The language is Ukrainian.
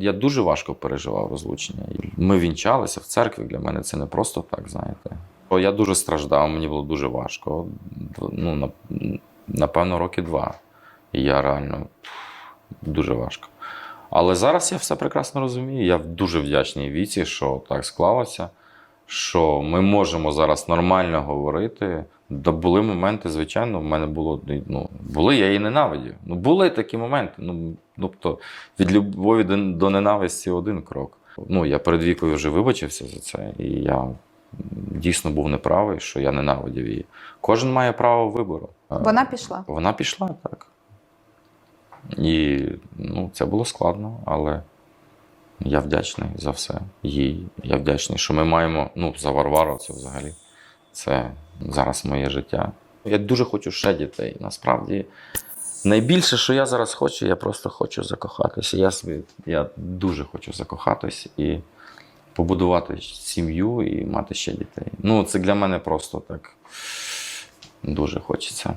я дуже важко переживав розлучення. Ми вінчалися в церкві. Для мене це не просто так, знаєте. Я дуже страждав, мені було дуже важко. Ну, напевно, роки два. Я реально дуже важко. Але зараз я все прекрасно розумію. Я дуже вдячний віці, що так склалося, що ми можемо зараз нормально говорити. Да були моменти, звичайно, в мене було ну, були, я її ненавидів. Ну, були такі моменти. Ну, тобто від любові до, до ненависті один крок. Ну, я перед вікою вже вибачився за це, і я дійсно був неправий, що я ненавидів її. Кожен має право вибору. Вона пішла. вона пішла, так. І ну, це було складно, але я вдячний за все їй. Я вдячний, що ми маємо ну, за Варвару це взагалі. Це зараз моє життя. Я дуже хочу ще дітей. Насправді, найбільше, що я зараз хочу, я просто хочу закохатися. Я, собі, я дуже хочу закохатись і побудувати сім'ю і мати ще дітей. Ну, це для мене просто так дуже хочеться.